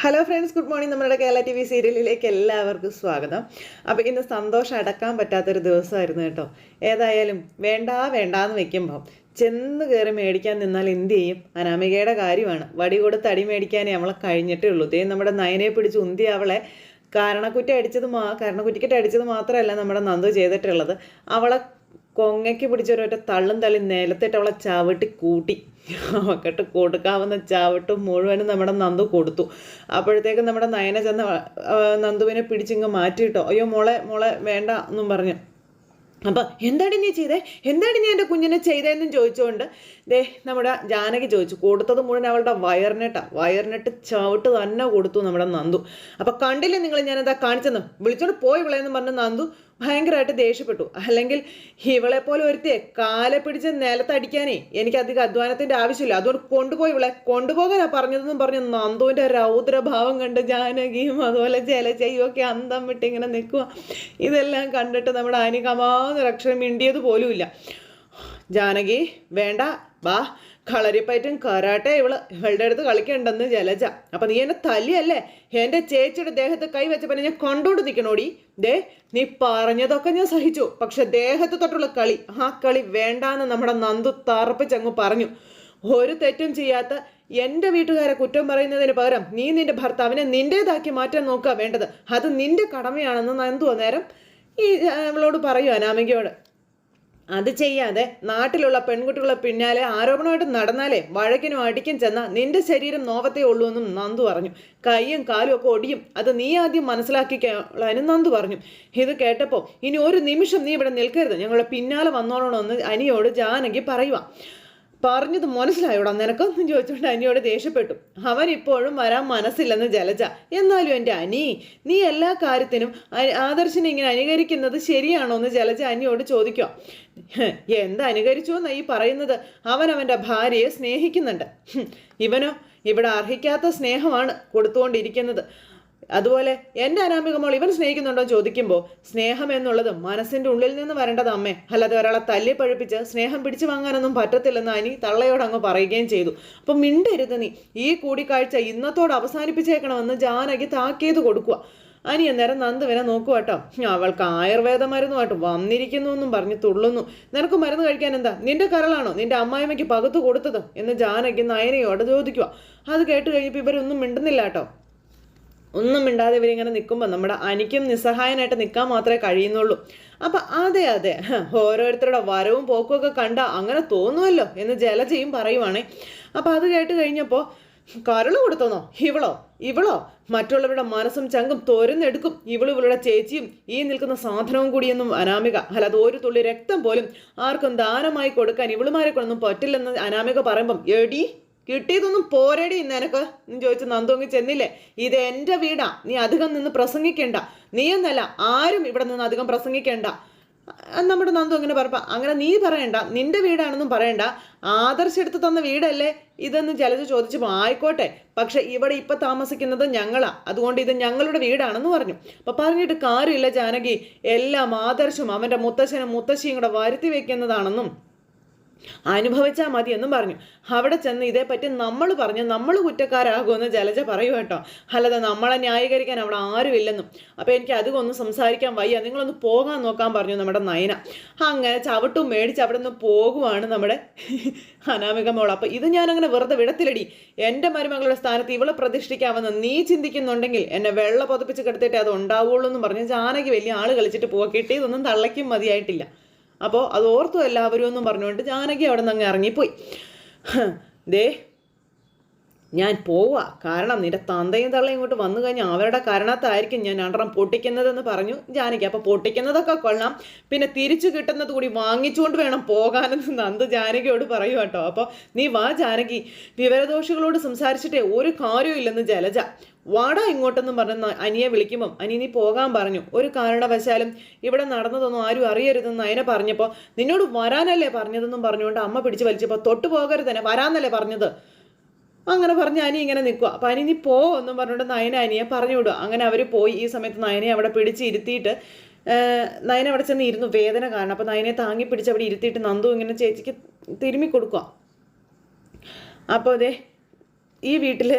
Hello friends good morning നമ്മുടെ Kerala T V സീരിയലിലേക്ക് എല്ലാവർക്കും സ്വാഗതം. അപ്പോൾ ഇന്ന് സന്തോഷം അടക്കാൻ പറ്റാത്തൊരു ദിവസമായിരുന്നു കേട്ടോ. ഏതായാലും വേണ്ട വേണ്ടാന്ന് വെക്കുമ്പോൾ ചെന്ന് കയറി മേടിക്കാൻ നിന്നാൽ എന്ത് ചെയ്യും? അനാമികയുടെ കാര്യമാണ്. വടി കൊടുത്ത് അടി മേടിക്കാനേ അവളെ കഴിഞ്ഞിട്ടേ ഉള്ളൂ. ദേ നമ്മുടെ നയനെ പിടിച്ച് ഉന്തി അവളെ കാരണക്കുറ്റി അടിച്ചത് മാ കാരണക്കുറ്റിക്കിട്ട് അടിച്ചത് മാത്രമല്ല നമ്മുടെ നന്ദു ചെയ്തിട്ടുള്ളത്. അവളെ കൊങ്ങയ്ക്ക് പിടിച്ചൊരൊറ്റ തള്ളും തള്ളി നിലത്തിട്ട് അവളെ ചവിട്ടി കൂട്ടി. അവക്കിട്ട് കൊടുക്കാവുന്ന ചവിട്ട് മുഴുവനും നമ്മുടെ നന്ദു കൊടുത്തു. അപ്പോഴത്തേക്കും നമ്മുടെ നയന ചെന്ന് നന്ദുവിനെ പിടിച്ചിങ്ങ് മാറ്റിയിട്ടോ. അയ്യോ മോളെ മോളെ വേണ്ട എന്നും പറഞ്ഞു. അപ്പം എന്താണ് നീ ചെയ്തേ? എന്താണ് നീ എന്റെ കുഞ്ഞിനെ ചെയ്തതെന്നും ചോദിച്ചുകൊണ്ട് ദേ നമ്മുടെ ജാനകി ചോദിച്ചു. കൊടുത്തത് മുഴുവൻ അവളുടെ വയറിനെട്ടാണ് വയറിനെട്ട് ചവിട്ട് തന്നെ കൊടുത്തു നമ്മുടെ നന്ദു. അപ്പം കണ്ടില്ലേ നിങ്ങൾ ഞാനെന്താ കാണിച്ചെന്ന്? വിളിച്ചോണ്ട് പോയി വിളയെന്ന് പറഞ്ഞ് നന്ദു ഭയങ്കരമായിട്ട് ദേഷ്യപ്പെട്ടു. അല്ലെങ്കിൽ ഇവളെ പോലെ ഒരുത്തിയെ കാലെ പിടിച്ച് നിലത്തടിക്കാനേ എനിക്ക് അധികം അധ്വാനത്തിന്റെ ആവശ്യമില്ല. അതുകൊണ്ട് കൊണ്ടുപോയി ഇവളെ. കൊണ്ടുപോകാനാ പറഞ്ഞതെന്നും പറഞ്ഞു നന്ദുവിന്റെ രൗദ്രഭാവം കണ്ട് ജാനകിയും അതുപോലെ ജലജയും ഒക്കെ അന്തം വിട്ട് ഇങ്ങനെ നിൽക്കുക ഇതെല്ലാം കണ്ടിട്ട് നമ്മുടെ അനികമാന്നൊരു അക്ഷരം മിണ്ടിയത് പോലുമില്ല. ജാനകി വേണ്ട. വാ. കളരിപ്പയറ്റും കരാട്ടെ ഇവൾ ഇവളുടെ അടുത്ത് കളിക്കണ്ടെന്ന് ജലജ. അപ്പൊ നീ എന്നെ തല്ലിയല്ലേ? എന്റെ ചേച്ചിയുടെ ദേഹത്ത് കൈ വെച്ചപ്പോ ഞാൻ കണ്ടോണ്ട് നിൽക്കണോടി ദേ നീ പറഞ്ഞതൊക്കെ ഞാൻ സഹിച്ചു. പക്ഷെ ദേഹത്ത് തൊട്ടുള്ള കളി ആ കളി വേണ്ടാന്ന് നമ്മുടെ നന്ദു തറപ്പിച്ചങ്ങ് പറഞ്ഞു. ഒരു തെറ്റും ചെയ്യാത്ത എന്റെ വീട്ടുകാരെ കുറ്റം പറയുന്നതിന് പകരം നീ നിന്റെ ഭർത്താവിനെ നിന്റേതാക്കി മാറ്റാൻ നോക്കുക വേണ്ടത്. അത് നിന്റെ കടമയാണെന്ന് നന്ദു അന്നേരം ഈ അവളോട് പറയൂ അനാമികയോട്. അത് ചെയ്യാതെ നാട്ടിലുള്ള പെൺകുട്ടികളെ പിന്നാലെ ആരോപണമായിട്ട് നടന്നാലേ വഴക്കിനും അടിക്കും ചെന്ന നിന്റെ ശരീരം നോവത്തേ ഉള്ളൂ എന്നും നന്ദു പറഞ്ഞു. കൈയും കാലും ഒക്കെ ഒടിയും. അത് നീ ആദ്യം മനസ്സിലാക്കിക്കാനും നന്ദു പറഞ്ഞു. ഇത് കേട്ടപ്പോൾ ഇനി ഒരു നിമിഷം നീ ഇവിടെ നിൽക്കരുത്. ഞങ്ങളുടെ പിന്നാലെ വന്നോളണമെന്ന് അനിയോട് ജാനകി പറയുക പറഞ്ഞത് മനസ്സിലായോടാ? നിനക്കൊന്നും ചോദിച്ചുകൊണ്ട് അനിയോട് ദേഷ്യപ്പെട്ടു. അവൻ ഇപ്പോഴും വരാൻ മനസ്സില്ലെന്ന് ജലജ. എന്നാലും എന്റെ അനി നീ എല്ലാ കാര്യത്തിനും ആദർശനെ ഇങ്ങനെ അനുകരിക്കുന്നത് ശരിയാണോ എന്ന് ജലജ അനിയോട് ചോദിക്കുക എന്ത് അനുകരിച്ചു എന്നാ ഈ പറയുന്നത്? അവൻ അവന്റെ ഭാര്യയെ സ്നേഹിക്കുന്നുണ്ട്. ഇവനോ? ഇവിടെ അർഹിക്കാത്ത സ്നേഹമാണ് കൊടുത്തുകൊണ്ടിരിക്കുന്നത്. അതുപോലെ എന്റെ അനാമിക മോൾ ഇവൻ സ്നേഹിക്കുന്നുണ്ടോ ചോദിക്കുമ്പോൾ സ്നേഹം എന്നുള്ളത് മനസ്സിന്റെ ഉള്ളിൽ നിന്ന് വരേണ്ടത് അമ്മേ. അല്ലാതെ ഒരാളെ തല്ലി പഴുപ്പിച്ച് സ്നേഹം പിടിച്ചു വാങ്ങാനൊന്നും പറ്റത്തില്ലെന്ന് അനി തള്ളയോട് അങ്ങ് പറയുകയും ചെയ്തു. അപ്പം മിണ്ടരുത് നീ. ഈ കൂടിക്കാഴ്ച ഇന്നത്തോട് അവസാനിപ്പിച്ചേക്കണമെന്ന് ജാനകി താക്കീത് കൊടുക്കുക അനി അന്നേരം നന്ദുവിനെ നോക്കുക കേട്ടോ. അവൾക്ക് ആയുർവേദ മരുന്നുമായിട്ട് വന്നിരിക്കുന്നു എന്നും പറഞ്ഞ് തുള്ളുന്നു. നിനക്ക് മരുന്ന് കഴിക്കാൻ എന്താ? നിന്റെ കരളാണോ? നിന്റെ അമ്മായിമ്മയ്ക്ക് പകുത്തു കൊടുത്തത്? എന്ന് ജാനകി നയനയോട് ചോദിക്കുക അത് കേട്ട് കഴിഞ്ഞപ്പോൾ ഇവരൊന്നും മിണ്ടുന്നില്ല കേട്ടോ. ഒന്നും മിണ്ടാതെ ഇവരിങ്ങനെ നിൽക്കുമ്പോൾ നമ്മുടെ അനിക്കും നിസ്സഹായനായിട്ട് നിൽക്കാൻ മാത്രമേ കഴിയുന്നുള്ളൂ. അപ്പം അതെ അതെ ഓരോരുത്തരുടെ വരവും പോക്കും ഒക്കെ കണ്ട അങ്ങനെ തോന്നുമല്ലോ എന്ന് ജലജയും പറയുവാണേ. അപ്പം അത് കേട്ട് കഴിഞ്ഞപ്പോൾ കരൾ കൊടുത്തോന്നോ? ഇവളോ? ഇവളോ? മറ്റുള്ളവരുടെ മനസ്സും ചങ്കും തോരുന്നെടുക്കും. ഇവളും ഇവളുടെ ചേച്ചിയും ഈ നിൽക്കുന്ന സാധനവും കൂടിയെന്നും അനാമിക. അല്ലാതെ ഒരു തുള്ളി രക്തം പോലും ആർക്കും ദാനമായി കൊടുക്കാൻ ഇവളുമാരെ കൊണ്ടൊന്നും പറ്റില്ലെന്ന് അനാമിക പറയുമ്പം എടി കിട്ടിയതൊന്നും പോരടി നിനക്ക്. എന്ന് ചോദിച്ച് നന്ദോങ്ങി ചെന്നില്ലേ? ഇത് എന്റെ വീടാ. നീ അധികം നിന്ന് പ്രസംഗിക്കേണ്ട. നീ എന്നല്ല ആരും ഇവിടെ നിന്ന് അധികം പ്രസംഗിക്കേണ്ട. നമ്മുടെ നന്ദു അങ്ങനെ പറപ്പാ. അങ്ങനെ നീ പറയണ്ട. നിന്റെ വീടാണെന്നും പറയണ്ട. ആദർശ് എടുത്ത് തന്ന വീടല്ലേ ഇതെന്ന് ജലജ ചോദിച്ചപ്പോൾ ആയിക്കോട്ടെ. പക്ഷെ ഇവിടെ ഇപ്പൊ താമസിക്കുന്നത് ഞങ്ങളാ. അതുകൊണ്ട് ഇത് ഞങ്ങളുടെ വീടാണെന്ന് പറഞ്ഞു. അപ്പൊ പറഞ്ഞിട്ട് കാര്യമില്ല ജാനകി. എല്ലാം ആദർശും അവന്റെ മുത്തശ്ശനും മുത്തശ്ശിയും കൂടെ വരുത്തി വെക്കുന്നതാണെന്നും. അനുഭവിച്ചാൽ മതി എന്നും പറഞ്ഞു. അവിടെ ചെന്ന് ഇതേപ്പറ്റി നമ്മൾ പറഞ്ഞ് നമ്മൾ കുറ്റക്കാരാകുമെന്ന് ജലജ പറയൂ കേട്ടോ. അല്ലാതെ നമ്മളെ ന്യായീകരിക്കാൻ അവിടെ ആരുമില്ലെന്നും അപ്പോൾ എനിക്ക് അധികം ഒന്നും സംസാരിക്കാൻ വയ്യ. നിങ്ങളൊന്ന് പോകാൻ നോക്കാൻ പറഞ്ഞു നമ്മുടെ നയന. അങ്ങനെ ചവിട്ടും മേടിച്ച് അവിടെ നിന്ന് പോകുവാണ് നമ്മുടെ അനാമിക മോൾ അപ്പോൾ ഇത് ഞാനങ്ങനെ വെറുതെ വിടത്തിലടി എന്റെ മരുമകളുടെ സ്ഥാനത്ത് ഇവളെ പ്രതിഷ്ഠിക്കാമെന്ന് നീ ചിന്തിക്കുന്നുണ്ടെങ്കിൽ എന്നെ വെള്ള പൊതപ്പിച്ച് കിടത്തിയിട്ട് അത് ഉണ്ടാവുള്ളൂ എന്ന് പറഞ്ഞ് ജാനകി വലിയ ആൾ കളിച്ചിട്ട് പോകട്ടെ കിട്ടിയതൊന്നും തള്ളയ്ക്കും മതിയായിട്ടില്ല. അപ്പോൾ അത് ഓർത്തു എല്ലാവരും എന്നും പറഞ്ഞുകൊണ്ട് ജാനകി അവിടെ നിന്ന് അങ്ങ് ഇറങ്ങിപ്പോയി. ദേ ഞാൻ പോവാ. കാരണം നിന്റെ തന്തയും തള്ളയും ഇങ്ങോട്ട് വന്നു കഴിഞ്ഞാൽ അവരുടെ കാരണത്തായിരിക്കും ഞാൻ അണ്ടറം പൊട്ടിക്കുന്നതെന്ന് പറഞ്ഞു ജാനകി. അപ്പോൾ പൊട്ടിക്കുന്നതൊക്കെ കൊള്ളാം. പിന്നെ തിരിച്ചു കിട്ടുന്നത് കൂടി വാങ്ങിച്ചുകൊണ്ട് വേണം പോകാനെന്ന് നന്ദ് ജാനകിയോട് പറയൂ കേട്ടോ. അപ്പോൾ നീ വാ ജാനകി. വിവരദോഷികളോട് സംസാരിച്ചിട്ടേ ഒരു കാര്യമില്ലെന്ന് ജലജ. വാടാ ഇങ്ങോട്ടെന്നും പറഞ്ഞ അനിയെ വിളിക്കുമ്പം അനി നീ പോകാൻ പറഞ്ഞു. ഒരു കാരണവശാലും ഇവിടെ നടന്നതൊന്നും ആരും അറിയരുതെന്ന് അതിനെ പറഞ്ഞപ്പോൾ നിന്നോട് വരാനല്ലേ പറഞ്ഞതെന്നും പറഞ്ഞുകൊണ്ട് അമ്മ പിടിച്ച് വലിച്ചപ്പോൾ തൊട്ട് പോകരുതന്നെ വരാന്നല്ലേ പറഞ്ഞത്? അങ്ങനെ പറഞ്ഞ് അനി ഇങ്ങനെ നിൽക്കുക അപ്പം അനി നീ പോ എന്നും പറഞ്ഞുകൊണ്ട് നയന അനിയെ പറഞ്ഞു വിടുക അങ്ങനെ അവർ പോയി. ഈ സമയത്ത് നയനെ അവിടെ പിടിച്ച് ഇരുത്തിയിട്ട് നയന അവിടെ ചെന്ന് ഇരുന്നു. വേദന കാരണം. അപ്പം നയനെ താങ്ങി പിടിച്ച് അവിടെ ഇരുത്തിയിട്ട് നന്ദു ഇങ്ങനെ ചേച്ചിക്ക് തിരുമ്മി കൊടുക്കുക അപ്പോൾ അതെ ഈ വീട്ടിലെ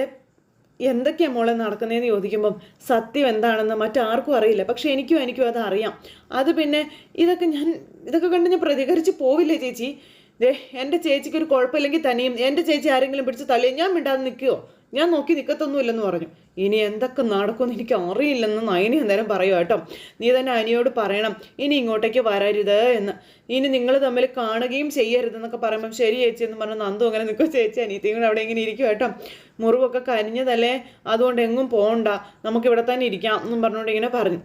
എന്തൊക്കെയാ മോളെ നടക്കുന്നതെന്ന് ചോദിക്കുമ്പം സത്യം എന്താണെന്ന് മറ്റാർക്കും അറിയില്ല. പക്ഷെ എനിക്കും എനിക്കും അത് അറിയാം. അത് പിന്നെ ഇതൊക്കെ ഞാൻ ഇതൊക്കെ കണ്ട് ഞാൻ പ്രതികരിച്ച് പോവില്ലേ ചേച്ചി? ദേ എന്റെ ചേച്ചിക്ക് ഒരു കുഴപ്പമില്ലെങ്കിൽ തനിയും എന്റെ ചേച്ചി ആരെങ്കിലും പിടിച്ച് തലയും ഞാൻ മിണ്ടാതെ നിൽക്കുമോ ഞാൻ നോക്കി നിൽക്കത്തൊന്നുമില്ലെന്ന് പറഞ്ഞു. ഇനി എന്തൊക്കെ നടക്കുമെന്ന് എനിക്ക് അറിയില്ലെന്ന് നയനി അന്നേരം പറയുക കേട്ടോ. നീ തന്നെ അനിയോട് പറയണം ഇനി ഇങ്ങോട്ടേക്ക് വരരുത് എന്ന്. ഇനി നിങ്ങൾ തമ്മിൽ കാണുകയും ചെയ്യരുതെന്നൊക്കെ പറയുമ്പം ശരി ചേച്ചി എന്ന് പറഞ്ഞു നന്ദു അങ്ങനെ നിൽക്കുക ചേച്ചി അനിയത്തിയും കൂടെ അവിടെ ഇങ്ങനെ ഇരിക്കും കേട്ടോ. മുറിവൊക്കെ കരിഞ്ഞതല്ലേ അതുകൊണ്ട് എങ്ങും പോകണ്ട നമുക്കിവിടെ തന്നെ ഇരിക്കാം എന്നും പറഞ്ഞുകൊണ്ട് ഇങ്ങനെ പറഞ്ഞു.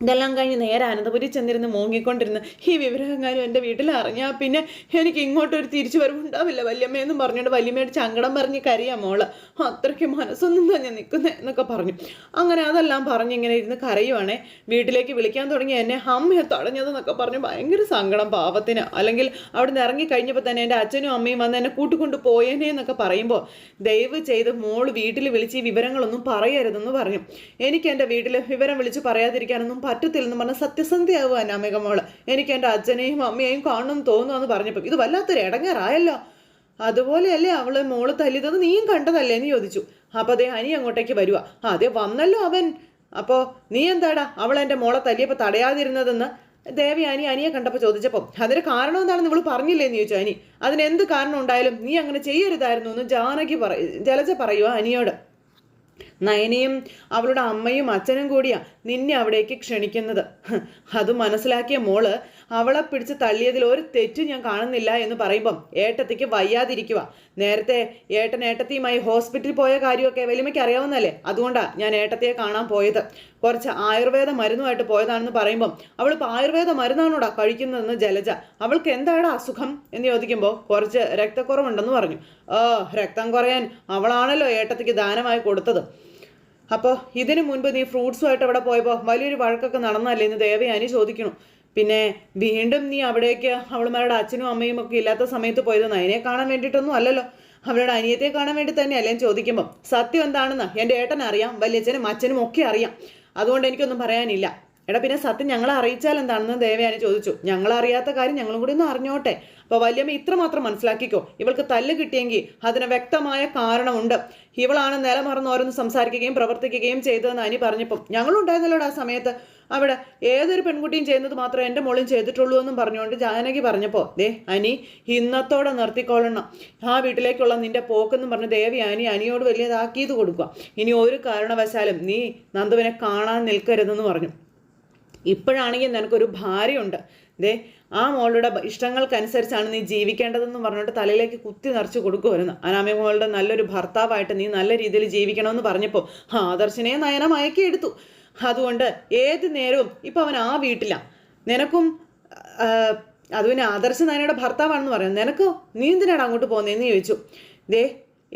ഇതെല്ലാം കഴിഞ്ഞ് നേരെ അനന്തപുരി ചെന്നിരുന്ന് മോങ്ങിക്കൊണ്ടിരുന്ന് ഈ വിവരമെങ്ങാനും എന്റെ വീട്ടിൽ അറിഞ്ഞാൽ പിന്നെ എനിക്ക് ഇങ്ങോട്ടൊരു തിരിച്ചു വരവുണ്ടാവില്ല വല്യമ്മയെന്നും പറഞ്ഞുകൊണ്ട് വല്യമ്മയുടെ ചങ്കടം പറഞ്ഞ് കരയാം മോൾ. അത്രയ്ക്ക് മനസ്സൊന്നും തന്നെ നിൽക്കുന്നത് എന്നൊക്കെ പറഞ്ഞു. അങ്ങനെ അതെല്ലാം പറഞ്ഞ് ഇങ്ങനെ ഇരുന്ന് കരയുവാണേ. വീട്ടിലേക്ക് വിളിക്കാൻ തുടങ്ങി എന്നെ അമ്മയെ തടഞ്ഞതെന്നൊക്കെ പറഞ്ഞ് ഭയങ്കര സങ്കടം പാവത്തിന്. അല്ലെങ്കിൽ അവിടെ നിന്ന് ഇറങ്ങി കഴിഞ്ഞപ്പോൾ തന്നെ എന്റെ അച്ഛനും അമ്മയും വന്ന് എന്നെ കൂട്ടിക്കൊണ്ട് പോയേനെ എന്നൊക്കെ പറയുമ്പോൾ ദയവ് ചെയ്ത് മോൾ വീട്ടിൽ വിളിച്ച് ഈ വിവരങ്ങളൊന്നും പറയരുതെന്ന് പറഞ്ഞു. എനിക്ക് എന്റെ വീട്ടിൽ വിവരം വിളിച്ച് പറയാതിരിക്കാനൊന്നും പറ്റത്തില്ലെന്ന് പറഞ്ഞ സത്യസന്ധയാവുക അനാമിക മോൾ. എനിക്ക് എന്റെ അച്ഛനെയും അമ്മയെയും കാണണം തോന്നുമെന്ന് പറഞ്ഞപ്പോൾ ഇത് വല്ലാത്തൊരു ഇടങ്ങാറായല്ലോ അതുപോലെയല്ലേ അവൾ മോൾ തല്ലിയത് നീയും കണ്ടതല്ലേ എന്ന് ചോദിച്ചു. അപ്പോൾ അതേ അനി അങ്ങോട്ടേക്ക് വരുക അതെ വന്നല്ലോ അവൻ. അപ്പോൾ നീ എന്താടാ അവൾ എന്റെ മോളെ തല്ലിയപ്പോൾ തടയാതിരുന്നതെന്ന്? ദേവി അനി അനിയെ കണ്ടപ്പോൾ ചോദിച്ചപ്പോൾ അതിന് കാരണം എന്താണെന്ന് ഇവൾ പറഞ്ഞില്ലേ എന്ന് ചോദിച്ചു അനി. അതിന് എന്ത് കാരണം ഉണ്ടായാലും നീ അങ്ങനെ ചെയ്യരുതായിരുന്നു എന്ന് ജാനകി പറ ജലജ പറയുക അനിയോട്. നയനയും അവളുടെ അമ്മയും അച്ഛനും കൂടിയാ നിന്നെ അവിടേക്ക് ക്ഷണിക്കുന്നത്. അത് മനസ്സിലാക്കിയ മോൾ അവളെ പിടിച്ച് തള്ളിയതിൽ ഒരു തെറ്റും ഞാൻ കാണുന്നില്ല എന്ന് പറയുമ്പം ഏട്ടത്തിക്ക് വയ്യാതിരിക്കുക. നേരത്തെ ഏട്ടൻ ഏട്ടത്തിയുമായി ഹോസ്പിറ്റലിൽ പോയ കാര്യമൊക്കെ വലിമയ്ക്ക് അറിയാവുന്നല്ലേ അതുകൊണ്ടാണ് ഞാൻ ഏട്ടത്തിയെ കാണാൻ പോയത്. കുറച്ച് ആയുർവേദ മരുന്നുമായിട്ട് പോയതാണെന്ന് പറയുമ്പം അവൾ ഇപ്പോൾ ആയുർവേദ മരുന്നാണോടാ കഴിക്കുന്നതെന്ന് ജലജ. അവൾക്ക് എന്താടാ അസുഖം എന്ന് ചോദിക്കുമ്പോൾ കുറച്ച് രക്തക്കുറവുണ്ടെന്ന് പറഞ്ഞു. ഓ രക്തം കുറയാൻ അവളാണല്ലോ ഏട്ടത്തിക്ക് ദാനമായി കൊടുത്തത്. അപ്പോൾ ഇതിനു മുൻപ് നീ ഫ്രൂട്ട്സുമായിട്ട് അവിടെ പോയപ്പോൾ വലിയൊരു വഴക്കൊക്കെ നടന്നല്ലേ എന്ന് ദേവയാനി ചോദിക്കണു പിന്നെ വീണ്ടും നീ അവിടേക്ക് അവളുമാരുടെ അച്ഛനും അമ്മയും ഒക്കെ ഇല്ലാത്ത സമയത്ത് പോയത് നയനെ കാണാൻ വേണ്ടിയിട്ടൊന്നും അല്ലല്ലോ. അവളുടെ അനിയത്തെ കാണാൻ വേണ്ടി തന്നെയല്ലേ ചോദിക്കുമ്പോൾ സത്യം എന്താണെന്ന് എന്റെ ഏട്ടനറിയാം വല്യച്ഛനും അച്ഛനും ഒക്കെ അറിയാം. അതുകൊണ്ട് എനിക്കൊന്നും പറയാനില്ല. എടാ പിന്നെ സത്യം ഞങ്ങളെ അറിയിച്ചാൽ എന്താണെന്ന് ദേവയാനി ചോദിച്ചു. ഞങ്ങൾ അറിയാത്ത കാര്യം ഞങ്ങളും കൂടി ഒന്ന് അറിഞ്ഞോട്ടെ. അപ്പോൾ വല്യമ്മ ഇത്രമാത്രം മനസ്സിലാക്കിക്കോ. ഇവൾക്ക് തല്ല് കിട്ടിയെങ്കിൽ അതിന് വ്യക്തമായ കാരണമുണ്ട്. ഇവളാണ് നിലമറന്ന് ഓരോന്ന് സംസാരിക്കുകയും പ്രവർത്തിക്കുകയും ചെയ്തതെന്ന് അനി പറഞ്ഞപ്പം ഞങ്ങളുണ്ടായിരുന്നല്ലോടാ ആ സമയത്ത്. അവിടെ ഏതൊരു പെൺകുട്ടിയും ചെയ്യുന്നത് മാത്രമേ എന്റെ മോളും ചെയ്തിട്ടുള്ളൂ എന്നും പറഞ്ഞുകൊണ്ട് ജാനകി പറഞ്ഞപ്പോൾ ദേ അനി ഇന്നത്തോടെ നിർത്തിക്കൊള്ളണം. ആ വീട്ടിലേക്കുള്ള നിന്റെ പോക്കെന്നും പറഞ്ഞ് ദേവി അനി അനിയോട് വലിയ താക്കീത് കൊടുക്കുക. ഇനി ഒരു കാരണവശാലും നീ നന്ദുവിനെ കാണാൻ നിൽക്കരുതെന്ന് പറഞ്ഞു. ഇപ്പോഴാണെങ്കിൽ നിനക്കൊരു ഭാര്യയുണ്ട്. ദേ ആ മോളുടെ ഇഷ്ടങ്ങൾക്കനുസരിച്ചാണ് നീ ജീവിക്കേണ്ടതെന്ന് പറഞ്ഞിട്ട് തലയിലേക്ക് കുത്തി നിറച്ച് കൊടുക്കുമായിരുന്നു അനാമി മോളുടെ നല്ലൊരു ഭർത്താവായിട്ട് നീ നല്ല രീതിയിൽ ജീവിക്കണമെന്ന് പറഞ്ഞപ്പോൾ ആദർശനെ നയന മയക്കിയെടുത്തു അതുകൊണ്ട് ഏത് നേരവും ഇപ്പം അവൻ ആ വീട്ടിലാണ് നിനക്കും അത് ആദർശ നയനയുടെ ഭർത്താവാണെന്ന് പറയാം നിനക്കോ നീ എന്തിനാണ് അങ്ങോട്ട് പോകുന്നതെന്ന് ചോദിച്ചു. ദേ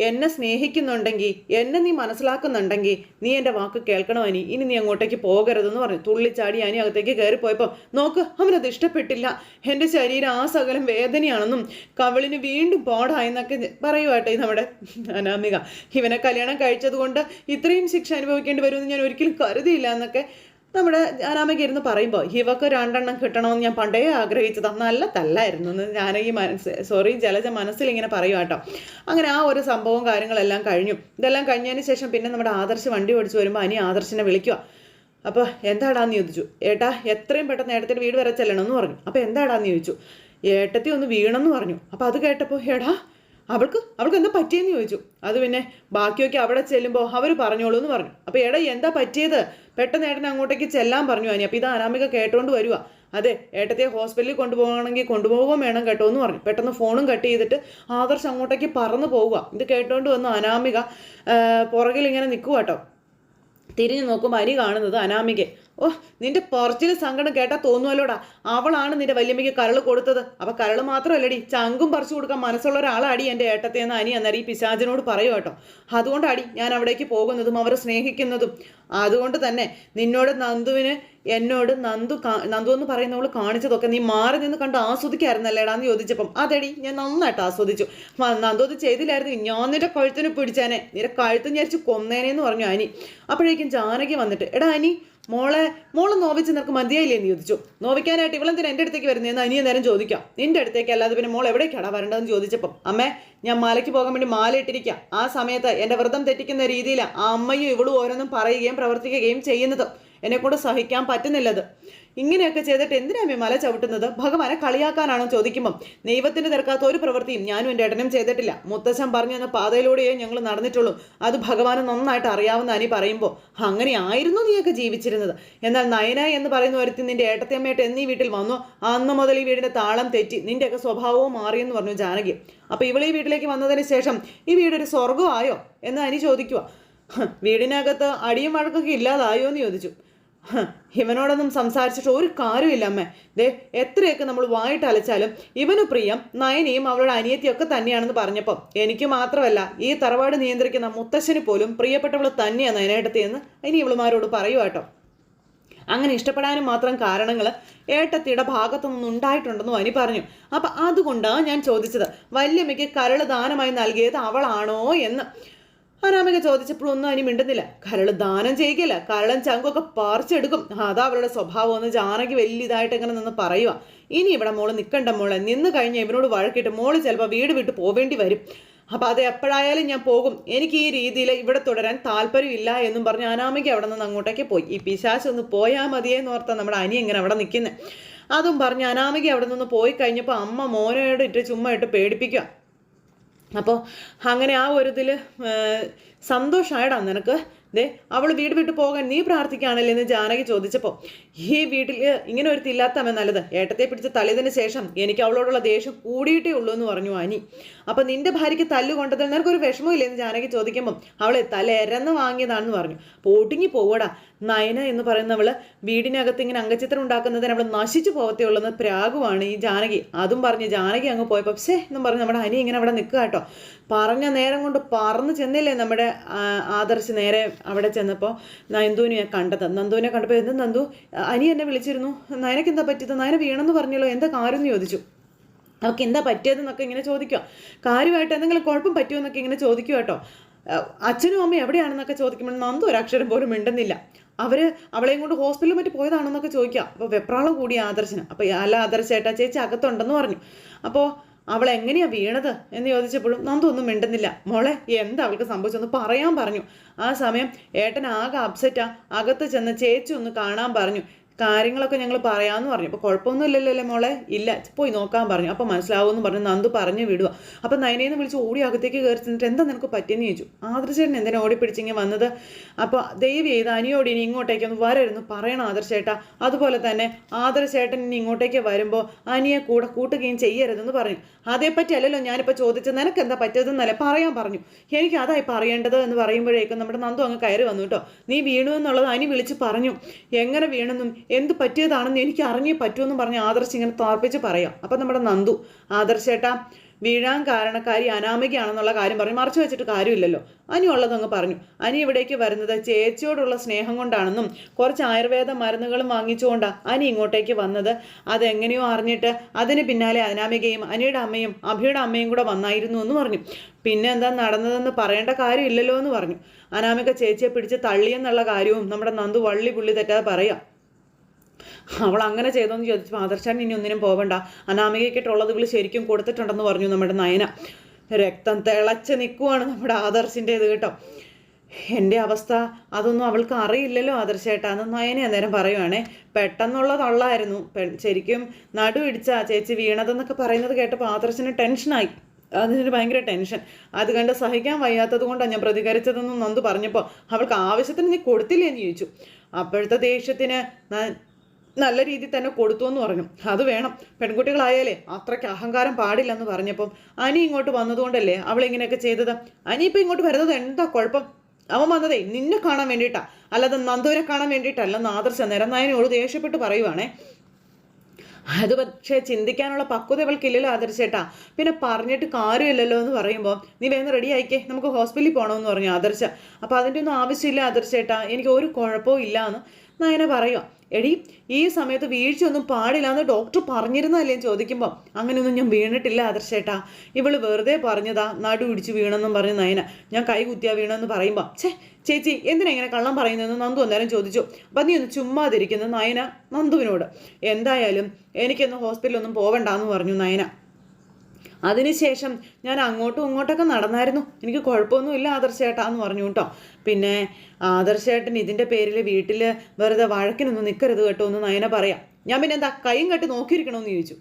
എന്നെ സ്നേഹിക്കുന്നുണ്ടെങ്കിൽ എന്നെ നീ മനസ്സിലാക്കുന്നുണ്ടെങ്കിൽ നീ എന്റെ വാക്ക് കേൾക്കണം അനി ഇനി നീ അങ്ങോട്ടേക്ക് പോകരുതെന്ന് പറഞ്ഞു. തുള്ളിച്ചാടി അനി അകത്തേക്ക് കയറിപ്പോയപ്പോൾ നോക്ക് അവനത് ഇഷ്ടപ്പെട്ടില്ല. എന്റെ ശരീരം ആ സകലം വേദനയാണെന്നും കവളിന് വീണ്ടും പോടായെന്നൊക്കെ പറയുവാട്ടെ നമ്മുടെ അനാമിക. ഇവനെ കല്യാണം കഴിച്ചതുകൊണ്ട് ഇത്രയും ശിക്ഷ അനുഭവിക്കേണ്ടി വരുമെന്ന് ഞാൻ ഒരിക്കലും കരുതിയില്ല എന്നൊക്കെ നമ്മുടെ അനാമിക ഇരുന്ന് പറയുമ്പോൾ ഇവക്ക് രണ്ടെണ്ണം കിട്ടണമെന്ന് ഞാൻ പണ്ടേ ആഗ്രഹിച്ചത്. നല്ല തല്ലായിരുന്നു എന്ന് ഞാൻ ഈ മനസ്സ് സോറി ജലജ മനസ്സിൽ ഇങ്ങനെ പറയുക കേട്ടോ. അങ്ങനെ ആ ഒരു സംഭവവും കാര്യങ്ങളെല്ലാം കഴിഞ്ഞു. ഇതെല്ലാം കഴിഞ്ഞതിന് ശേഷം പിന്നെ നമ്മുടെ ആദർശ് വണ്ടി ഓടിച്ച് വരുമ്പോൾ അനി ആദർശിനെ വിളിക്കുക അപ്പോൾ എന്താടാന്ന് ചോദിച്ചു. ഏട്ടാ എത്രയും പെട്ടെന്ന് ഏട്ടത്തിന്റെ വീട് വരെ ചെല്ലണമെന്ന് പറഞ്ഞു. അപ്പോൾ എന്താടാന്ന് ചോദിച്ചു. ഏട്ടത്തി ഒന്ന് വീണെന്ന് പറഞ്ഞു. അപ്പോൾ അത് കേട്ടപ്പോൾ ഏടാ അവൾക്ക് അവൾക്ക് എന്താ പറ്റിയെന്ന് ചോദിച്ചു. അത് പിന്നെ ബാക്കിയൊക്കെ അവിടെ ചെല്ലുമ്പോൾ അവർ പറഞ്ഞോളൂ എന്ന് പറഞ്ഞു. അപ്പോൾ എടാ എന്താ പറ്റിയത്? പെട്ടെന്ന് ഏട്ടനെ അങ്ങോട്ടേക്ക് ചെല്ലാൻ പറഞ്ഞു അനി. അപ്പോൾ ഇത് അനാമിക കേട്ടോണ്ട് വരിക അതെ ഏട്ടത്തെ ഹോസ്പിറ്റലിൽ കൊണ്ടുപോകണമെങ്കിൽ കൊണ്ടുപോകുകയും വേണം കേട്ടോ എന്ന് പറഞ്ഞു. പെട്ടെന്ന് ഫോണും കട്ട് ചെയ്തിട്ട് ആദർശ് അങ്ങോട്ടേക്ക് പറന്നു പോവുക ഇത് കേട്ടോണ്ട് വന്ന് അനാമിക പുറകിൽ ഇങ്ങനെ നിൽക്കുക കേട്ടോ. തിരിഞ്ഞു നോക്കുമ്പോൾ അനി കാണുന്നത് അനാമികെ. ഓ നിന്റെ പറച്ചിൽ സങ്കടം കേട്ടാ തോന്നുമല്ലോടാ അവളാണ് നിന്റെ വല്യമ്മയ്ക്ക് കരൾ കൊടുത്തത്. അപ്പൊ കരൾ മാത്രമല്ലടി ചങ്കും പറിച്ചു കൊടുക്കാൻ മനസ്സുള്ള ഒരാളാടി എന്റെ ഏട്ടത്തേന്ന് അനി ഈ പിശാചിനോട് പറയൂ കേട്ടോ. അതുകൊണ്ടാടി ഞാൻ അവിടേക്ക് പോകുന്നതും അവരെ സ്നേഹിക്കുന്നതും. അതുകൊണ്ട് തന്നെ നിന്നോട് നന്ദുവിന് എന്നോട് നന്ദു നന്ദു എന്ന് പറയുന്നവൾ കാണിച്ചതൊക്കെ നീ മാറി നിന്ന് കണ്ട് ആസ്വദിക്കായിരുന്നല്ലേടാ എന്ന് ചോദിച്ചപ്പം. അതെടി ഞാൻ നന്നായിട്ട് ആസ്വദിച്ചു. നന്ദു അത് ചെയ്തില്ലായിരുന്നു. ഞാൻ നിന്റെ കഴുത്തിന് പിടിച്ചാനെ. നിന്റെ കഴുത്ത് ഞരിച്ച് കൊന്നേനെ എന്ന് പറഞ്ഞു അനി. അപ്പോഴേക്കും ജാനകി വന്നിട്ട് എടാ അനി മോളെ മോൾ നോവിച്ച് നിനക്ക് മതിയായില്ലേ എന്ന് ചോദിച്ചു. നോവിക്കാനായിട്ട് ഇവളെന്തിനാ എന്റെ അടുത്തേക്ക് വരുന്നതെന്ന് അനിയ നേരം ചോദിക്കാം. നിന്റെ അടുത്തേക്ക് അല്ലാതെ പിന്നെ മോൾ എവിടേക്കാണ് വരേണ്ടതെന്ന് ചോദിച്ചപ്പം അമ്മേ ഞാൻ മാലയ്ക്ക് പോകാൻ വേണ്ടി മാല ഇട്ടിരിക്കാം ആ സമയത്ത് എന്റെ വ്രതം തെറ്റിക്കുന്ന രീതിയിലാണ് ആ അമ്മയും ഇവളും ഓരോന്നും പറയുകയും പ്രവർത്തിക്കുകയും ചെയ്യുന്നത്. എന്നെക്കൊണ്ട് സഹിക്കാൻ പറ്റുന്നില്ലത്. ഇങ്ങനെയൊക്കെ ചെയ്തിട്ട് എന്തിനാ മല ചവിട്ടുന്നത്? ഭഗവാനെ കളിയാക്കാനാണോ ചോദിക്കുമ്പം? ദൈവത്തിന് തിരക്കാത്ത ഒരു പ്രവൃത്തിയും ഞാനും എന്റെ ഏട്ടനും ചെയ്തിട്ടില്ല. മുത്തശ്ശൻ പറഞ്ഞു എന്ന പാതയിലൂടെയേ ഞങ്ങൾ നടന്നിട്ടുള്ളൂ. അത് ഭഗവാന് നന്നായിട്ട് അറിയാവുന്ന അനി പറയുമ്പോൾ അങ്ങനെ ആയിരുന്നു നീയൊക്കെ ജീവിച്ചിരുന്നത്. എന്നാൽ നയന എന്ന് പറയുന്ന ഒരുത്തി നിന്റെ ഏട്ടത്തിയമ്മയായിട്ട് എന്നീ വീട്ടിൽ വന്നു. അന്ന് മുതൽ ഈ വീടിന്റെ താളം തെറ്റി. നിന്റെയൊക്കെ സ്വഭാവവും മാറിയെന്ന് പറഞ്ഞു ജാനകി. അപ്പോൾ ഇവൾ ഈ വീട്ടിലേക്ക് വന്നതിന് ശേഷം ഈ വീടൊരു സ്വർഗമായോ എന്ന് അനി ചോദിക്കുക വീടിനകത്ത് അടിയും വഴക്കൊക്കെ ഇല്ലാതായോ എന്ന് ചോദിച്ചു. ഇവനോടൊന്നും സംസാരിച്ചിട്ട് ഒരു കാര്യമില്ല അമ്മേ. ദേ എത്രയൊക്കെ നമ്മൾ വായിട്ട് അലച്ചാലും ഇവന് പ്രിയം നയനിയും അവളുടെ അനിയത്തിയൊക്കെ തന്നെയാണെന്ന് പറഞ്ഞപ്പോൾ എനിക്ക് മാത്രമല്ല ഈ തറവാട് നിയന്ത്രിക്കുന്ന മുത്തശ്ശന് പോലും പ്രിയപ്പെട്ടവൾ തന്നെയാണ് നയനേട്ടത്തി എന്ന് ഇനി ഇവളുമാരോട് പറയുവാട്ടോ അങ്ങനെ ഇഷ്ടപ്പെടാനും മാത്രം കാരണങ്ങൾ ഏട്ടത്തിയുടെ ഭാഗത്തു നിന്നും ഉണ്ടായിട്ടുണ്ടെന്നും അനി പറഞ്ഞു. അപ്പം അതുകൊണ്ടാണ് ഞാൻ ചോദിച്ചത് വല്യമ്മയ്ക്ക് കരൾ ദാനമായി നൽകിയത് അവളാണോ എന്ന്. അനാമിക ചോദിച്ചപ്പോഴൊന്നും അനി മിണ്ടുന്നില്ല. കരൾ ദാനം ചെയ്യുകയില്ല കരളും ചങ്കൊക്കെ പറിച്ചെടുക്കും. അതാ അവളുടെ സ്വഭാവം. ഒന്ന് ജാനകി വലിയ ഇതായിട്ട് ഇങ്ങനെ നിന്ന് പറയുക ഇനി ഇവിടെ മോൾ നിൽക്കണ്ട മോളെ. നിന്ന് കഴിഞ്ഞ് ഇവനോട് വഴക്കിട്ട് മോൾ ചിലപ്പോൾ വീട് വിട്ട് പോവേണ്ടി വരും. അപ്പം അത് എപ്പോഴായാലും ഞാൻ പോകും. എനിക്ക് ഈ രീതിയിൽ ഇവിടെ തുടരാൻ താല്പര്യമില്ല എന്നും പറഞ്ഞ് അനാമിക അവിടെ നിന്ന് അങ്ങോട്ടേക്ക് പോയി. ഈ പിശാശ് ഒന്ന് പോയാൽ മതിയെന്ന് ഓർത്താൽ നമ്മുടെ അനി ഇങ്ങനെ അവിടെ നിൽക്കുന്നത് അതും പറഞ്ഞ് അനാമിക അവിടെ നിന്ന് പോയി കഴിഞ്ഞപ്പോൾ അമ്മ മോനോട് ഇട്ട് ചുമ്മാ ഇട്ട് പേടിപ്പിക്കുക അപ്പോൾ അങ്ങനെ ആ ഒരു ഇതിൽ സന്തോഷമായിടാ നിനക്ക്. ദേ അവൾ വീട് വിട്ടു പോകാൻ നീ പ്രാർത്ഥിക്കുകയാണല്ലേ എന്ന് ജാനകി ചോദിച്ചപ്പോൾ ഈ വീട്ടിൽ ഇങ്ങനെ ഒരു തില്ലാത്തമ്മ നല്ലത്. ഏട്ടത്തെ പിടിച്ച തള്ളിയതിന് ശേഷം എനിക്ക് അവളോടുള്ള ദേഷ്യം കൂടിയിട്ടേ ഉള്ളൂ എന്ന് പറഞ്ഞു അനി. അപ്പം നിന്റെ ഭാര്യയ്ക്ക് തല്ല് കൊണ്ടതിൽ നിനക്കൊരു വിഷമമില്ലേ എന്ന് ജാനകി ചോദിക്കുമ്പം അവളെ തലേരന്ന് വാങ്ങിയതാണെന്ന് പറഞ്ഞു. പോട്ടിങ്ങി പോവടാ. നയന എന്ന് പറയുന്നവൾ വീടിനകത്ത് ഇങ്ങനെ അംഗചിത്രം ഉണ്ടാക്കുന്നതിന് അവൾ നശിച്ചു പോകത്തേ ഉള്ളെന്ന് പ്രാഗുവാണ് ഈ ജാനകി. അതും പറഞ്ഞ് ജാനകി അങ്ങ് പോയപ്പോൾ പക്ഷേ എന്നും പറഞ്ഞ് നമ്മുടെ അനി ഇങ്ങനെ അവിടെ നിൽക്കുക കേട്ടോ. പറഞ്ഞ നേരം കൊണ്ട് പറന്ന് ചെന്നില്ലേ നമ്മുടെ ആദർശ് നേരെ അവിടെ ചെന്നപ്പോൾ നന്ദുവിനെ കണ്ടത്. നന്ദുവിനെ കണ്ടപ്പോൾ എന്ത് നന്ദു? അനി എന്നെ വിളിച്ചിരുന്നു. നയനക്ക് എന്താ പറ്റിയത്? നയന വീണെന്ന് പറഞ്ഞല്ലോ. എന്താ കാര്യം ചോദിച്ചു. അവൾക്ക് എന്താ പറ്റിയതെന്നൊക്കെ ഇങ്ങനെ ചോദിക്കുക. കാര്യമായിട്ട് എന്തെങ്കിലും കുഴപ്പം പറ്റുമോ എന്നൊക്കെ ഇങ്ങനെ ചോദിക്കുക കേട്ടോ. അച്ഛനും അമ്മയും എവിടെയാണെന്നൊക്കെ ചോദിക്കുമ്പോൾ നന്ദു ഒരക്ഷരം പോലും മിണ്ടുന്നില്ല. അവർ അവളെയും കൊണ്ട് ഹോസ്പിറ്റലിൽ മറ്റു പോയതാണെന്നൊക്കെ ചോദിക്കുക. അപ്പോൾ വെപ്രാളം കൂടി ആദർശന്. അപ്പോൾ അല്ല ആദർശേട്ടാ ചേച്ചി അകത്തുണ്ടെന്ന് പറഞ്ഞു. അപ്പോൾ അവൾ എങ്ങനെയാ വീണത് എന്ന് ചോദിച്ചപ്പോഴും നന്ദു ഒന്നും മിണ്ടുന്നില്ല. മോളെ എന്താ അവൾക്ക് സംഭവിച്ചെന്ന് പറയാൻ പറഞ്ഞു. ആ സമയം ഏട്ടൻ ആകെ അപ്സെറ്റാ അകത്ത് ചെന്ന് ചേച്ചി ഒന്ന് കാണാൻ പറഞ്ഞു. കാര്യങ്ങളൊക്കെ ഞങ്ങൾ പറയാമെന്ന് പറഞ്ഞു. അപ്പോൾ കുഴപ്പമൊന്നും ഇല്ലല്ലോ മോളെ? ഇല്ല. പോയി നോക്കാൻ പറഞ്ഞു. അപ്പോൾ മനസ്സിലാവുമെന്ന് പറഞ്ഞു. നന്ദു പറഞ്ഞു വിടുക. അപ്പോൾ നൈനേന്ന് വിളിച്ച് ഓടി അകത്തേക്ക് കയറി ചെന്നിട്ട് എന്താ നിനക്ക് പറ്റിയെന്ന് ചോദിച്ചു. ആദർശേട്ടൻ എന്തിനാ ഓടി പിടിച്ചിങ്ങനെ വന്നത്? അപ്പോൾ ദൈവം ചെയ്ത് അനിയോട് ഇനി ഇങ്ങോട്ടേക്ക് ഒന്ന് വരരുന്നു പറയണം ആദർശേട്ട. അതുപോലെ തന്നെ ആദർശേട്ടൻ ഇനി ഇങ്ങോട്ടേക്ക് വരുമ്പോൾ അനിയെ കൂടെ കൂട്ടുകയും ചെയ്യരുതെന്ന് പറഞ്ഞു. അതേപ്പറ്റി അല്ലല്ലോ ഞാനിപ്പോൾ ചോദിച്ചത്. നിനക്ക് എന്താ പറ്റിയതെന്നല്ലേ പറയാൻ പറഞ്ഞു. എനിക്ക് അതായി പറയേണ്ടത് എന്ന് പറയുമ്പോഴേക്കും നമ്മുടെ നന്ദു അങ്ങ് കയറി വന്നു കേട്ടോ. നീ വീണു എന്നുള്ളത് അനി വിളിച്ച് പറഞ്ഞു. എങ്ങനെ വീണെന്നും എന്ത് പറ്റിയതാണെന്ന് എനിക്ക് അറിഞ്ഞേ പറ്റുമെന്ന് പറഞ്ഞ് ആദർശ് ഇങ്ങനെ തോർപ്പിച്ച് പറയാം. അപ്പം നമ്മുടെ നന്ദു ആദർശേട്ടാ വീഴാൻ കാരണക്കാരി അനാമികയാണെന്നുള്ള കാര്യം പറഞ്ഞു. മറച്ചു വെച്ചിട്ട് കാര്യമില്ലല്ലോ. അനി ഉള്ളതങ്ങ് പറഞ്ഞു. അനി ഇവിടേക്ക് വരുന്നത് ചേച്ചിയോടുള്ള സ്നേഹം കൊണ്ടാണെന്നും കുറച്ച് ആയുർവേദ മരുന്നുകളും വാങ്ങിച്ചുകൊണ്ടാണ് അനി ഇങ്ങോട്ടേക്ക് വന്നത്. അതെങ്ങനെയോ അറിഞ്ഞിട്ട് അതിന് പിന്നാലെ അനാമികയും അനിയുടെ അമ്മയും അഭിയുടെ അമ്മയും കൂടെ വന്നായിരുന്നു എന്ന് പറഞ്ഞു. പിന്നെ എന്താ നടന്നതെന്ന് പറയേണ്ട കാര്യമില്ലല്ലോ എന്ന് പറഞ്ഞു. അനാമിക ചേച്ചിയെ പിടിച്ച് തള്ളിയെന്നുള്ള കാര്യവും നമ്മുടെ നന്ദു വള്ളി പുള്ളി തെറ്റാതെ പറയാം. അവൾ അങ്ങനെ ചെയ്തോന്ന് ചോദിച്ചപ്പോൾ ആദർശാൻ ഇനി ഒന്നിനും പോവണ്ട. അനാമികയ്ക്കിട്ടുള്ളത് ഇവൾ ശരിക്കും കൊടുത്തിട്ടുണ്ടെന്ന് പറഞ്ഞു നമ്മുടെ നയന. രക്തം തിളച്ച് നിൽക്കുവാണ് നമ്മുടെ ആദർശിന്റെ ഇത് കേട്ടോ. എന്റെ അവസ്ഥ അതൊന്നും അവൾക്ക് അറിയില്ലല്ലോ ആദർശേട്ടാന്ന് നയനെ അന്നേരം പറയുവാണേ. പെട്ടെന്നുള്ള തള്ളായിരുന്നു. ശരിക്കും നടു ചേച്ചി വീണതെന്നൊക്കെ പറയുന്നത് കേട്ടപ്പോൾ ആദർശന് ടെൻഷനായി. അതിന് ഭയങ്കര ടെൻഷൻ. അത് കണ്ട് സഹിക്കാൻ വയ്യാത്തത് കൊണ്ടാണ് ഞാൻ പ്രതികരിച്ചതെന്നും നന്ദു പറഞ്ഞപ്പോൾ അവൾക്ക് ആവശ്യത്തിന് നീ കൊടുത്തില്ലേ എന്ന് ചോദിച്ചു. അപ്പോഴത്തെ ദേഷ്യത്തിന് നല്ല രീതിയിൽ തന്നെ കൊടുത്തു എന്ന് പറഞ്ഞു. അത് വേണം. പെൺകുട്ടികളായാലേ അത്രയ്ക്ക് അഹങ്കാരം പാടില്ലെന്ന് പറഞ്ഞപ്പം അനി ഇങ്ങോട്ട് വന്നതുകൊണ്ടല്ലേ അവൾ ഇങ്ങനെയൊക്കെ ചെയ്തത്? അനി ഇപ്പം ഇങ്ങോട്ട് വരുന്നത് എന്താ കുഴപ്പം? അവൻ വന്നതേ നിന്നെ കാണാൻ വേണ്ടിയിട്ടാ. അല്ലാതെ നന്ദുവിനെ കാണാൻ വേണ്ടിയിട്ടല്ല നാദർശ നേരം നായനോട് ദേഷ്യപ്പെട്ട് പറയുവാണേ. അത് പക്ഷേ ചിന്തിക്കാനുള്ള പക്വത ഇവൾക്കില്ലല്ലോ ആദർശേട്ടാ. പിന്നെ പറഞ്ഞിട്ട് കാര്യമില്ലല്ലോ എന്ന് പറയുമ്പോൾ നീ വേഗം റെഡി ആയിക്കേ. നമുക്ക് ഹോസ്പിറ്റലിൽ പോകണമെന്ന് പറഞ്ഞു ആദർശ. അപ്പോൾ അതിന്റെ ഒന്നും ആവശ്യമില്ല ആദർശേട്ടാ. എനിക്ക് ഒരു കുഴപ്പവും ഇല്ല എന്ന് നയന പറയുക എടി ഈ സമയത്ത് വീഴ്ചയൊന്നും പാടില്ല എന്ന് ഡോക്ടർ പറഞ്ഞിരുന്നല്ലേ ചോദിക്കുമ്പോൾ അങ്ങനെയൊന്നും ഞാൻ വീണിട്ടില്ല ആദർശേട്ടാ. ഇവൾ വെറുതെ പറഞ്ഞതാ നടു ഇടിച്ച് വീണെന്നും പറഞ്ഞ് നയന. ഞാൻ കൈ കുത്തിയാ വീണെന്ന് പറയുമ്പോൾ ഛേ ചേച്ചി എന്തിനാ ഇങ്ങനെ കള്ളം പറയുന്നതെന്ന് നന്ദു അന്നേരം ചോദിച്ചു. അപ്പം നീ ഒന്ന് ചുമ്മാതിരിക്കുന്നു നയന നന്ദുവിനോട്. എന്തായാലും എനിക്കൊന്ന് ഹോസ്പിറ്റലൊന്നും പോവണ്ടെന്ന് പറഞ്ഞു നയന. അതിനുശേഷം ഞാൻ അങ്ങോട്ടും ഇങ്ങോട്ടൊക്കെ നടന്നായിരുന്നു. എനിക്ക് കുഴപ്പമൊന്നുമില്ല ആദർശേട്ടാ എന്ന് പറഞ്ഞു കേട്ടോ. പിന്നെ ആദർശേട്ടൻ ഇതിന്റെ പേരിൽ വീട്ടിൽ വെറുതെ വഴക്കിനൊന്നും നിൽക്കരുത് കേട്ടോ എന്ന് നയന പറയാം. ഞാൻ പിന്നെ എന്താ കൈയും കെട്ടി നോക്കിയിരിക്കണമെന്ന് ചോദിച്ചു.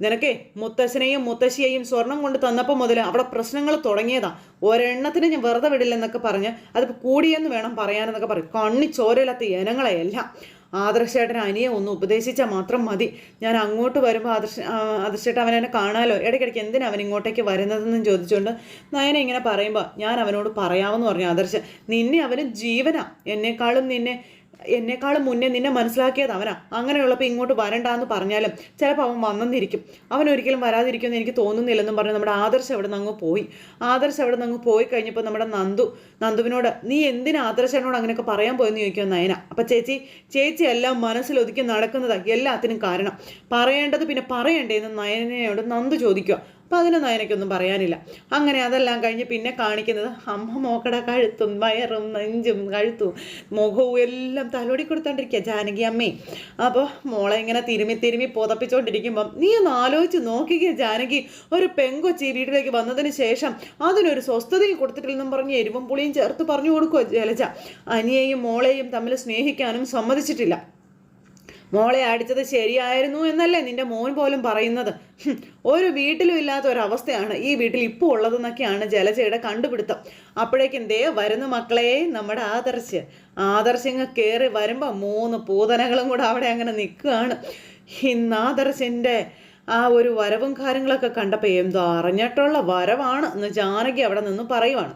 നിനക്കേ മുത്തശ്ശനെയും മുത്തശ്ശിയെയും സ്വർണം കൊണ്ട് തന്നപ്പോൾ മുതൽ അവിടെ പ്രശ്നങ്ങൾ തുടങ്ങിയതാ. ഒരെണ്ണത്തിന് ഞാൻ വെറുതെ വിടില്ലെന്നൊക്കെ പറഞ്ഞ് അത് കൂടിയെന്ന് വേണം പറയാനെന്നൊക്കെ പറയും. കണ്ണി ചോരയില്ലാത്ത ഇനങ്ങളെയെല്ലാം ആദർശേട്ടൻ അനിയെ ഒന്ന് ഉപദേശിച്ചാൽ മാത്രം മതി. ഞാൻ അങ്ങോട്ട് വരുമ്പോൾ ആദർശ ആദർശേട്ടൻ അവനെന്നെ കാണാലോ? ഇടയ്ക്കിടയ്ക്ക് എന്തിനാ അവൻ ഇങ്ങോട്ടേക്ക് വരുന്നതെന്നും ചോദിച്ചുകൊണ്ട് നയന ഇങ്ങനെ പറയുമ്പോൾ ഞാൻ അവനോട് പറയാമെന്ന് പറഞ്ഞു ആദർശ. നിന്നെ അവന് ജീവനാ. എന്നെക്കാളും നിന്നെ എന്നെക്കാളും മുന്നേ നിന്നെ മനസ്സിലാക്കിയത് അവനാ. അങ്ങനെയുള്ളപ്പോൾ ഇങ്ങോട്ട് വരണ്ടാന്ന് പറഞ്ഞാലും ചിലപ്പോൾ അവൻ വന്നെന്നിരിക്കും. അവൻ ഒരിക്കലും വരാതിരിക്കുമെന്ന് എനിക്ക് തോന്നുന്നില്ലെന്നും പറഞ്ഞ് നമ്മുടെ ആദർശം അവിടെ നിന്ന് അങ്ങ് പോയി. ആദർശം അവിടെ നിന്ന് അങ്ങ് പോയി കഴിഞ്ഞപ്പോൾ നമ്മുടെ നന്ദു നന്ദുവിനോട് നീ എന്തിനാ ആദർശനോട് അങ്ങനെയൊക്കെ പറയാൻ പോയെന്ന് ചോദിക്കുമെന്ന് നയന? അപ്പം ചേച്ചി ചേച്ചി എല്ലാം മനസ്സിലൊതുക്കി നടക്കുന്നതാണ് എല്ലാത്തിനും കാരണം. പറയേണ്ടത് പിന്നെ പറയണ്ടേ എന്ന് നയനയോട് നന്ദു ചോദിക്കുക അപ്പം അതിന് നയനയ്ക്കൊന്നും പറയാനില്ല. അങ്ങനെ അതെല്ലാം കഴിഞ്ഞ് പിന്നെ കാണിക്കുന്നത് അമ്മ മോക്കട കഴുത്തും വയറും നെഞ്ചും കഴുത്തും മുഖവും എല്ലാം തലോടി കൊടുത്തോണ്ടിരിക്കുക ജാനകി അമ്മേ. അപ്പോൾ മോളെ ഇങ്ങനെ തിരുമി തിരുമി പുതപ്പിച്ചുകൊണ്ടിരിക്കുമ്പം നീ ഒന്ന് ആലോചിച്ച് നോക്കിക്കുക ജാനകി. ഒരു പെങ്കൊച്ചി വീട്ടിലേക്ക് വന്നതിന് ശേഷം അതിനൊരു സ്വസ്ഥതയും കൊടുത്തിട്ടില്ലെന്നും പറഞ്ഞ് എരിവും പുളിയും ചേർത്ത് പറഞ്ഞു കൊടുക്കുക ജലജ. അനിയെയും മോളെയും തമ്മിൽ സ്നേഹിക്കാനും സമ്മതിച്ചിട്ടില്ല. മോളെ അടിച്ചത് ശരിയായിരുന്നു എന്നല്ലേ നിന്റെ മോൻ പോലും പറയുന്നത്? ഒരു വീട്ടിലും ഇല്ലാത്ത ഒരവസ്ഥയാണ് ഈ വീട്ടിൽ ഇപ്പോൾ ഉള്ളതെന്നൊക്കെയാണ് ജലജയുടെ കണ്ടുപിടുത്തം. അപ്പോഴേക്കും ദേ വരുന്നു മക്കളെ നമ്മുടെ ആദർശ്. ആദർശങ്ങ് കയറി വരുമ്പോൾ മൂന്ന് പൂതനകളും കൂടെ അവിടെ അങ്ങനെ നിൽക്കുകയാണ്. ഇന്ന് ആ ഒരു വരവും കാര്യങ്ങളൊക്കെ കണ്ടപ്പോൾ എന്തോ അറിഞ്ഞിട്ടുള്ള വരവാണ് എന്ന് ജാനകി അവിടെ നിന്ന് പറയുവാണ്.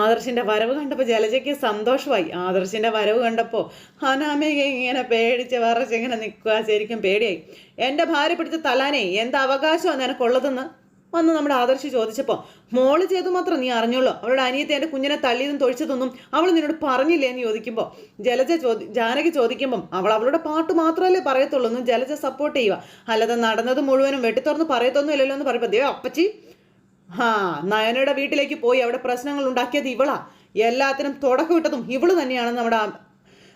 ആദർശിന്റെ വരവ് കണ്ടപ്പോൾ ജലജയ്ക്ക് സന്തോഷമായി. ആദർശിന്റെ വരവ് കണ്ടപ്പോൾ അനാമിക ഇങ്ങനെ പേടിച്ച് വറച്ച് ഇങ്ങനെ നിൽക്കുക ശരിക്കും പേടിയായി. എന്റെ ഭാര്യ പിടിച്ച തലാനേ എന്ത് അവകാശമാണ് നിനക്കുള്ളതെന്ന്? വന്ന് നമ്മുടെ ആദർശ് ചോദിച്ചപ്പോൾ മോൾ ചെയ്തു മാത്രം നീ അറിഞ്ഞുള്ളൂ അവളുടെ അനിയത്തെ എന്റെ കുഞ്ഞിനെ തള്ളിയതും തൊഴിച്ചതൊന്നും അവൾ നിന്നോട് പറഞ്ഞില്ലേ? എന്ന് ചോദിക്കുമ്പോൾ ജലജ ചോദി ജാനകി ചോദിക്കുമ്പം അവൾ അവളുടെ പാട്ട് മാത്രമല്ലേ പറയത്തുള്ളൂ. ജലജ സപ്പോർട്ട് ചെയ്യുക. അല്ലാതെ നടന്നത് മുഴുവനും വെട്ടിത്തുറന്ന് പറയത്തൊന്നും ഇല്ലല്ലോ എന്ന് പറയുമ്പോൾ അപ്പച്ചി ഹാ നയനയുടെ വീട്ടിലേക്ക് പോയി അവിടെ പ്രശ്നങ്ങൾ ഉണ്ടാക്കിയത് ഇവളാ. എല്ലാത്തിനും തുടക്കം ഇട്ടതും ഇവൾ തന്നെയാണ് നമ്മുടെ ആ-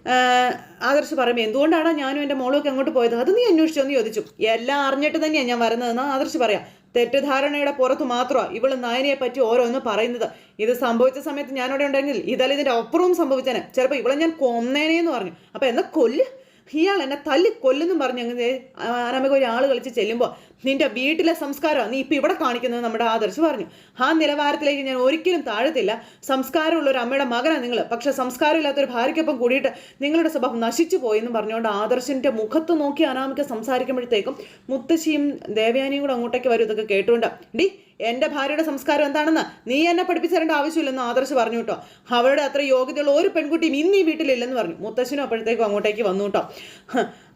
ആ, ആദർശ് പറയുമ്പോൾ എന്തുകൊണ്ടാണ് ഞാനും എന്റെ മോളും ഒക്കെ അങ്ങോട്ട് പോയത്? അത് നീ അന്വേഷിച്ചോ? എന്ന് ചോദിച്ചു. എല്ലാം അറിഞ്ഞിട്ട് തന്നെയാണ് ഞാൻ വരുന്നതെന്ന് ആദർശ് പറയാം. തെറ്റിദ്ധാരണയുടെ പുറത്ത് മാത്രമാണ് ഇവൾ നയനയെ പറ്റി ഓരോന്ന് പറയുന്നത്. ഇത് സംഭവിച്ച സമയത്ത് ഞാനവിടെ ഉണ്ടെങ്കിൽ ഇതല്ല ഇതിന്റെ അപ്പുറവും സംഭവിച്ചേനെ. ചിലപ്പോൾ ഇവളെ ഞാൻ കൊന്നേനെ എന്ന് പറഞ്ഞു. അപ്പോൾ എന്നാ കൊല്ല്? ഇയാൾ എന്നെ തല്ലി കൊല്ലുന്നു പറഞ്ഞ് അങ്ങനെ അനാമിക ഒരു ആൾ കളിച്ച് ചെല്ലുമ്പോൾ നിന്റെ വീട്ടിലെ സംസ്കാരം നീ ഇപ്പം ഇവിടെ കാണിക്കുന്നത് നമ്മുടെ ആദർശ് പറഞ്ഞു. ആ നിലവാരത്തിലേക്ക് ഞാൻ ഒരിക്കലും താഴത്തില്ല. സംസ്കാരമുള്ള ഒരു അമ്മയുടെ മകനാണ് നിങ്ങൾ പക്ഷെ സംസ്കാരമില്ലാത്തൊരു ഭാര്യയ്ക്കൊപ്പം കൂടിയിട്ട് നിങ്ങളുടെ സ്വഭാവം നശിച്ചു പോയെന്ന് പറഞ്ഞുകൊണ്ട് ആദർശിന്റെ മുഖത്ത് നോക്കി അനാമിക സംസാരിക്കുമ്പോഴത്തേക്കും മുത്തശ്ശിയും ദേവയാനിയും കൂടെ അങ്ങോട്ടേക്ക് വരും ഇതൊക്കെ കേട്ടുകൊണ്ട്. ഡി എന്റെ ഭാര്യയുടെ സംസ്കാരം എന്താണെന്ന് നീ എന്നെ പഠിപ്പിച്ചേരേണ്ട ആവശ്യമില്ലെന്ന് ആദർശ് പറഞ്ഞു കേട്ടോ. അവളുടെ അത്ര യോഗ്യതയുള്ള ഒരു പെൺകുട്ടിയും ഇന്ന് ഈ വീട്ടിലില്ലെന്ന് പറഞ്ഞു. മുത്തശ്ശനും അപ്പോഴത്തേക്കും അങ്ങോട്ടേക്ക് വന്നു കേട്ടോ.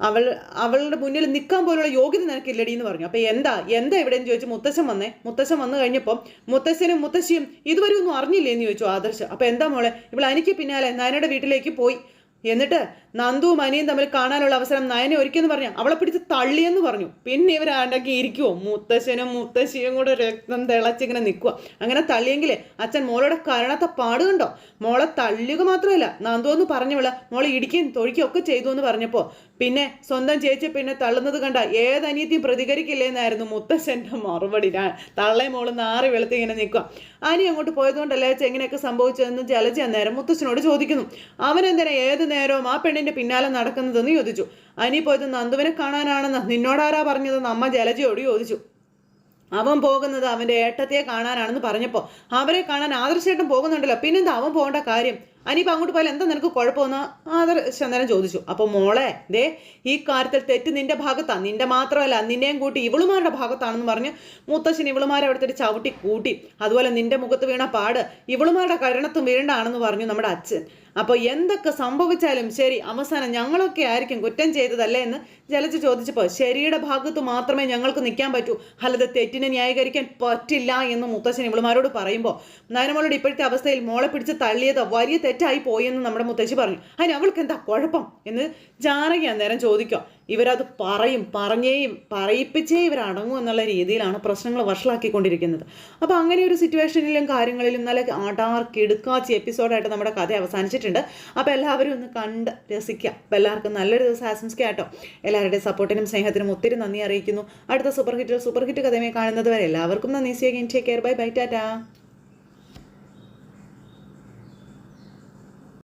അവൾ അവളുടെ മുന്നിൽ നിൽക്കാൻ പോലുള്ള യോഗ്യത നിനക്കില്ലടി എന്ന് പറഞ്ഞു. അപ്പോൾ എന്താ എന്താ എവിടെയെന്ന് ചോദിച്ചു മുത്തശ്ശൻ വന്നേ? മുത്തശ്ശൻ വന്നു കഴിഞ്ഞപ്പോൾ മുത്തശ്ശനും മുത്തശ്ശിയും ഇതുവരെ ഒന്നും അറിഞ്ഞില്ലേ എന്ന് ചോദിച്ചു ആദർശ്. അപ്പോൾ എന്താ മോളെ ഇവൾ എനിക്ക് പിന്നാലെ നയനയുടെ വീട്ടിലേക്ക് പോയി. എന്നിട്ട് നന്ദുവും അനിയും തമ്മിൽ കാണാനുള്ള അവസരം നയനെ ഒരുക്കിയെന്ന് പറഞ്ഞു. അവളെ പിടിച്ച് തള്ളിയെന്ന് പറഞ്ഞു. പിന്നെ ഇവർ ഇവരാണ്ടൊക്കെ ഇരിക്കുവോ? മുത്തശ്ശനും മുത്തശ്ശിയും കൂടെ രക്തം തിളച്ചിങ്ങനെ നിൽക്കുക അങ്ങനെ തള്ളിയെങ്കിൽ അച്ഛൻ മോളുടെ കരണത്തെ പാടുകണ്ടോ മോളെ തള്ളുക മാത്രമല്ല നന്ദു എന്ന് പറഞ്ഞവൾ മോളെ ഇടിക്കുകയും തൊഴിക്കുകയും ഒക്കെ ചെയ്തു എന്ന് പറഞ്ഞപ്പോൾ പിന്നെ സ്വന്തം ചേച്ചി പിന്നെ തള്ളുന്നത് കണ്ട ഏതനിയത്തിയും പ്രതികരിക്കില്ലേന്നായിരുന്നു മുത്തശ്ശന്റെ മറുപടി. തള്ളേ മോൾ നാറി വെളുത്തി ഇങ്ങനെ നിൽക്കുക. അനി അങ്ങോട്ട് പോയതുകൊണ്ടല്ലേ എങ്ങനെയൊക്കെ സംഭവിച്ചതെന്ന് ജലജ അന്നേരം മുത്തശ്ശനോട് ചോദിക്കുന്നു. അവനെന്തിനാ ഏത് നേരവും ആ പെണ്ണിന്റെ പിന്നാലെ നടക്കുന്നതെന്ന് ചോദിച്ചു. അനി പോയത് നന്ദുവിനെ കാണാനാണെന്ന് നിന്നോടാരാ പറഞ്ഞതെന്ന് അമ്മ ജലജയോട് ചോദിച്ചു. അവൻ പോകുന്നത് അവന്റെ ഏട്ടത്തെ കാണാനാണെന്ന് പറഞ്ഞപ്പോൾ അവരെ കാണാൻ ആദർശേട്ടൻ പോകുന്നുണ്ടല്ലോ. പിന്നെന്താ അവൻ പോകേണ്ട കാര്യം? അനിയിപ്പോൾ അങ്ങോട്ട് പോയാൽ എന്താ നിനക്ക് കുഴപ്പമെന്ന് ആദർശ് അന്നേരം ചോദിച്ചു. അപ്പോൾ മോളെ ദേ ഈ കാര്യത്തിൽ തെറ്റ് നിന്റെ ഭാഗത്താണ് നിന്റെ മാത്രമല്ല നിന്നെയും കൂട്ടി ഇവളുമാരുടെ ഭാഗത്താണെന്ന് പറഞ്ഞ് മുത്തശ്ശൻ ഇവളുമാരെ അവിടുത്തെ ചവിട്ടി കൂട്ടി. അതുപോലെ നിന്റെ മുഖത്ത് വീണ പാട് ഇവളുമാരുടെ കരണത്തും വീണ്ടാണെന്ന് പറഞ്ഞു നമ്മുടെ അച്ഛൻ. അപ്പോൾ എന്തൊക്കെ സംഭവിച്ചാലും ശരി അവസാനം ഞങ്ങളൊക്കെ ആയിരിക്കും കുറ്റം ചെയ്തതല്ലേ എന്ന് ജലജ ചോദിച്ചപ്പോൾ ശരിയുടെ ഭാഗത്ത് മാത്രമേ ഞങ്ങൾക്ക് നിൽക്കാൻ പറ്റൂ. അല്ലാതെ തെറ്റിനെ ന്യായീകരിക്കാൻ പറ്റില്ല എന്ന് മുത്തശ്ശൻ ഇവളുമാരോട് പറയുമ്പോൾ നയനമോളുടെ ഇപ്പോഴത്തെ അവസ്ഥയിൽ മോളെ പിടിച്ച് തള്ളിയത് വലിയ തെറ്റായി പോയെന്ന് നമ്മുടെ മുത്തശ്ശി പറഞ്ഞു. അതിന് അവൾക്ക് എന്താ കുഴപ്പം എന്ന് ജാനകി അന്നേരം ചോദിക്കുക. ഇവരത് പറയും പറഞ്ഞേയും പറയിപ്പിച്ചേ ഇവരടങ്ങും എന്നുള്ള രീതിയിലാണ് പ്രശ്നങ്ങൾ വഷളാക്കിക്കൊണ്ടിരിക്കുന്നത്. അപ്പോൾ അങ്ങനെ ഒരു സിറ്റുവേഷനിലും കാര്യങ്ങളിലും നല്ല ആടാർക്കിടുക്കാച്ചി എപ്പിസോഡായിട്ട് നമ്മുടെ കഥ അവസാനിച്ചിട്ടുണ്ട്. അപ്പോൾ എല്ലാവരും ഒന്ന് കണ്ട് രസിക്കുക. അപ്പോൾ എല്ലാവർക്കും നല്ലൊരു ദിവസം ആശംസിക്കാം കേട്ടോ. എല്ലാവരുടെയും സപ്പോർട്ടിനും സ്നേഹത്തിനും ഒത്തിരി നന്ദി അറിയിക്കുന്നു. അടുത്ത സൂപ്പർ ഹിറ്റ് സൂപ്പർ ഹിറ്റ് കഥയുമായി കാണുന്നത് വരെ എല്ലാവർക്കും നന്ദി. See take care bye bye tata